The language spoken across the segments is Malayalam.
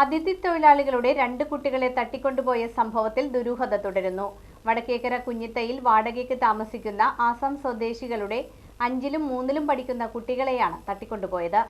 അതിഥി തൊഴിലാളികളുടെ രണ്ട് കുട്ടികളെ തട്ടിക്കൊണ്ടുപോയ സംഭവത്തിൽ ദുരൂഹത തുടരുന്നു. വടക്കേക്കര കുഞ്ഞിത്തയിൽ വാടകയ്ക്ക് താമസിക്കുന്ന ആസാം സ്വദേശികളുടെ അഞ്ചിലും മൂന്നിലും പഠിക്കുന്ന കുട്ടികളെയാണ് തട്ടിക്കൊണ്ടുപോയത്.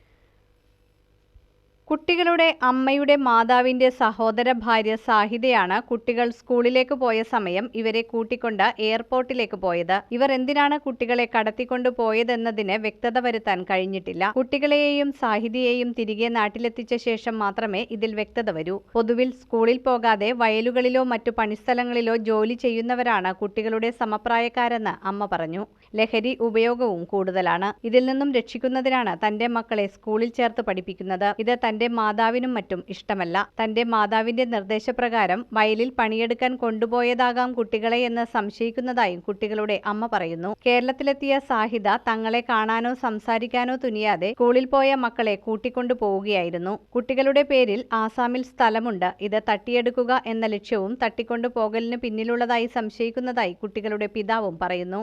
കുട്ടികളുടെ അമ്മയുടെ മാതാവിന്റെ സഹോദര ഭാര്യ സാഹിതയാണ് കുട്ടികൾ സ്കൂളിലേക്ക് പോയ സമയം ഇവരെ കൂട്ടിക്കൊണ്ട് എയർപോർട്ടിലേക്ക് പോയത്. ഇവർ എന്തിനാണ് കുട്ടികളെ കടത്തിക്കൊണ്ടു പോയതെന്നതിന് വ്യക്തത വരുത്താൻ കഴിഞ്ഞിട്ടില്ല. കുട്ടികളെയും സാഹിതിയെയും തിരികെ നാട്ടിലെത്തിച്ച ശേഷം മാത്രമേ ഇതിൽ വ്യക്തത വരൂ. പൊതുവിൽ സ്കൂളിൽ പോകാതെ വയലുകളിലോ മറ്റു പണിസ്ഥലങ്ങളിലോ ജോലി ചെയ്യുന്നവരാണ് കുട്ടികളുടെ സമപ്രായക്കാരെന്ന് അമ്മ പറഞ്ഞു. ലഹരി ഉപയോഗവും കൂടുതലാണ്. ഇതിൽ നിന്നും രക്ഷിക്കുന്നതിനാണ് തന്റെ മക്കളെ സ്കൂളിൽ ചേർത്ത് പഠിപ്പിക്കുന്നത്. ഇത് തന്റെ മാതാവിനും മറ്റും ഇഷ്ടമല്ല തന്റെ മാതാവിന്റെ നിർദ്ദേശപ്രകാരം വയലിൽ പണിയെടുക്കാൻ കൊണ്ടുപോയതാകാം കുട്ടികളെ എന്ന് സംശയിക്കുന്നതായും കുട്ടികളുടെ അമ്മ പറയുന്നു കേരളത്തിലെത്തിയ സാഹിദ തങ്ങളെ കാണാനോ സംസാരിക്കാനോ തുനിയാതെ സ്കൂളിൽ പോയ മക്കളെ കൂട്ടിക്കൊണ്ടു പോവുകയായിരുന്നു കുട്ടികളുടെ പേരിൽ ആസാമിൽ സ്ഥലമുണ്ട് ഇത് തട്ടിയെടുക്കുക എന്ന ലക്ഷ്യവും തട്ടിക്കൊണ്ടു പോകലിന് പിന്നിലുള്ളതായി സംശയിക്കുന്നതായി കുട്ടികളുടെ പിതാവും പറയുന്നു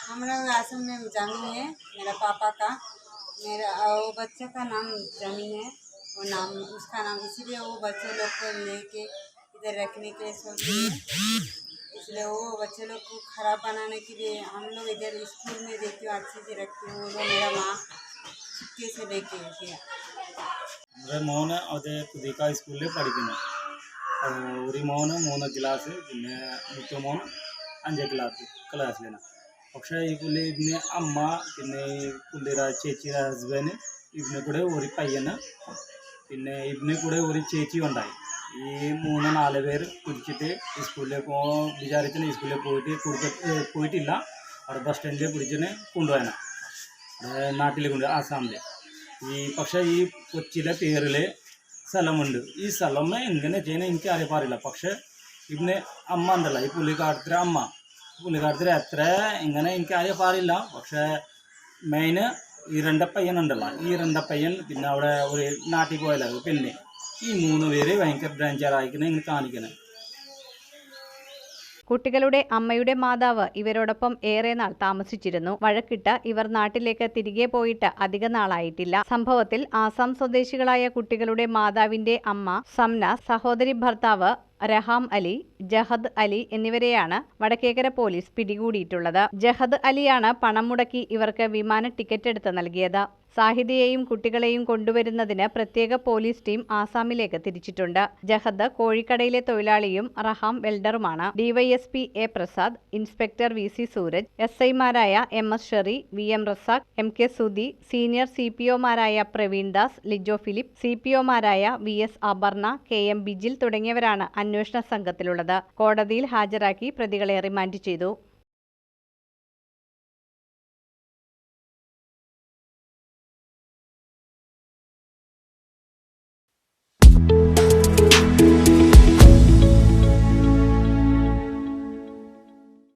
हम लोग आसम में जमीन है मेरा पापा का मेरा वो बच्चे का नाम जमीन है वो नाम उसका नाम इसीलिए वो बच्चे लोग को लेके इधर रखने के लिए सोच रही है इसलिए वो बच्चे लोग को खराब बनाने के लिए हम लोग इधर स्कूल में देखते हो अच्छे से रखते हो वो लोग मेरा माँ छुट्टी से लेके गया എൻ്റെ മോന് അതേ പുതിയക്ക സ്കൂളിൽ പഠിക്കുന്നു അത് ഒരു മോന് മൂന്ന് ക്ലാസ് പിന്നെ മൂത്ത മോൻ അഞ്ച് ക്ലാസ് ക്ലാസ്സിലാണ് പക്ഷേ ഈ പുള്ളി ഇതിന് അമ്മ പിന്നെ ഈ പുള്ളിയുടെ ചേച്ചിയുടെ ഹസ്ബൻഡ് ഇതിനെ കൂടെ ഒരു പയ്യന് പിന്നെ ഇതിന് കൂടെ ഒരു ചേച്ചി ഉണ്ടായി ഈ മൂന്ന് നാല് പേര് പിടിച്ചിട്ട് സ്കൂളിൽ പോ വിചാരിച്ചിന് സ്കൂളിൽ പോയിട്ട് കൊടുത്ത് പോയിട്ടില്ല. അവിടെ ബസ് സ്റ്റാൻഡിൽ പിടിച്ചിന് കൊണ്ടുപോയാണ് നാട്ടിൽ കൊണ്ട് ആസാമിൽ ഈ പക്ഷേ ഈ കൊച്ചിയിലെ പേരിൽ സ്ഥലമുണ്ട്. ഈ സ്ഥലം എങ്ങനെ ചെയ്യുന്നത് എനിക്ക് അറിയാറില്ല പക്ഷേ ഇതിന് അമ്മ ഉണ്ടല്ല ഈ പുള്ളിക്കാടത്തിലെ അമ്മ. പുള്ളിക്കാടത്തിലെ എത്ര എങ്ങനെ എനിക്ക് അറിയാറില്ല പക്ഷേ മെയിന് ഈ രണ്ട് പയ്യനുണ്ടല്ലോ ഈ രണ്ട് പയ്യൻ പിന്നെ അവിടെ ഒരു നാട്ടിൽ പോയല്ലോ പിന്നെ ഈ മൂന്ന് പേര് ഭയങ്കര ഡേഞ്ചർ ആയിക്കുന്നത് ഇങ്ങനെ കാണിക്കുന്നത് കുട്ടികളുടെ അമ്മയുടെ മാതാവ് ഇവരോടൊപ്പം ഏറെ നാൾ താമസിച്ചിരുന്നു. വഴക്കിട്ട് ഇവർ നാട്ടിലേക്ക് തിരികെ പോയിട്ട് അധിക നാളായിട്ടില്ല. സംഭവത്തിൽ ആസാം സ്വദേശികളായ കുട്ടികളുടെ മാതാവിന്റെ അമ്മ സംന സഹോദരി ഭർത്താവ് റഹാം അലി ജഹദ് അലി എന്നിവരെയാണ് വടക്കേക്കര പോലീസ് പിടികൂടിയിട്ടുള്ളത്. ജഹദ് അലിയാണ് പണം മുടക്കി ഇവർക്ക് വിമാന ടിക്കറ്റ് എടുത്ത് നൽകിയത്. സാഹിദിയെയും കുട്ടികളെയും കൊണ്ടുവരുന്നതിന് പ്രത്യേക പോലീസ് ടീം ആസാമിലേക്ക് തിരിച്ചിട്ടുണ്ട്. ജഹദ് കോഴിക്കടയിലെ തൊഴിലാളിയും Raham വെൽഡറുമാണ്. DYSP A Prasad inspector V C Sooraj S ഐമാരായ M S Sherry V M Razak M K Sudhi senior C P ഒമാരായ Praveen Das Lijo Philip C P ഒമാരായ V S Aparna K M Bijil തുടങ്ങിയവരാണ് അന്വേഷണ സംഘത്തിലുള്ളത്. കോടതിയിൽ ഹാജരാക്കി പ്രതികളെ റിമാൻഡ് ചെയ്തു.